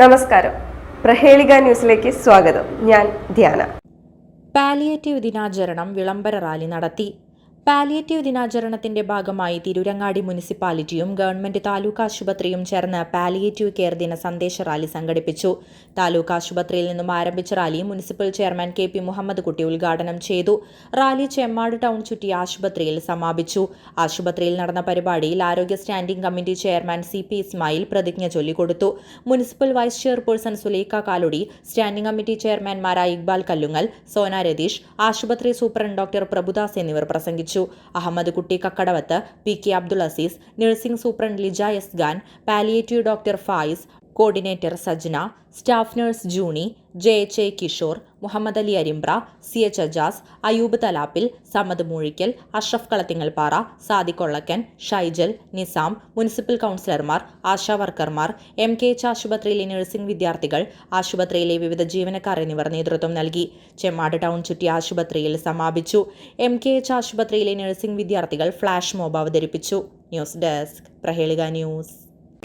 നമസ്കാരം. പ്രഹേളിക ന്യൂസിലേക്ക് സ്വാഗതം. ഞാൻ ധ്യാന. പാലിയേറ്റീവ് ദിനാചരണം വിളംബര റാലി നടത്തി. പാലിയേറ്റീവ് ദിനാചരണത്തിന്റെ ഭാഗമായി തിരൂരങ്ങാടി മുനിസിപ്പാലിറ്റിയും ഗവൺമെന്റ് താലൂക്ക് ആശുപത്രിയും ചേർന്ന് പാലിയേറ്റീവ് കെയർ ദിന സന്ദേശ റാലി സംഘടിപ്പിച്ചു. താലൂക്ക് ആശുപത്രിയിൽ നിന്നും ആരംഭിച്ച rally municipal chairman K P Muhammad Kutty ഉദ്ഘാടനം ചെയ്തു. റാലി ചെമ്മാട് ടൗൺ ചുറ്റി ആശുപത്രിയിൽ സമാപിച്ചു. ആശുപത്രിയിൽ നടന്ന പരിപാടിയിൽ ആരോഗ്യ standing committee chairman C P Ismail പ്രതിജ്ഞ ചൊല്ലിക്കൊടുത്തു. Municipal vice chairperson Sulaikha Kaludi standing committee ചെയർമാൻമാരായ Iqbal Kallungal Sona Ratheesh ആശുപത്രി സൂപ്രണ്ട് ഡോക്ടർ പ്രഭുദാസ് എന്നിവർ പ്രസംഗിച്ചു. Ahammed Kutty Kakkadavath P K Abdul Azeez nursing superintendent Lija S Khan palliative doctor Fayis coordinator Sajna staff nurse Juni J H A Kishore Muhammad Ali Arimbra C H Ajas Ayoob Thalappil Samad Moozhikkal Ashraf Kalathingalpara Sadiq Kollakkan Shaijal Nisam municipal കൗൺസിലർമാർ ആശാ വർക്കർമാർ M K H ആശുപത്രിയിലെ nursing വിദ്യാർത്ഥികൾ ആശുപത്രിയിലെ വിവിധ ജീവനക്കാർ എന്നിവർ നേതൃത്വം നൽകി. ചെമ്മാട് ടൗൺ ചുറ്റി ആശുപത്രിയിൽ സമാപിച്ചു. എം കെ എച്ച് ആശുപത്രിയിലെ നഴ്സിംഗ് വിദ്യാർത്ഥികൾ ഫ്ലാഷ് മോബ് അവതരിപ്പിച്ചു. News desk Prahelika news.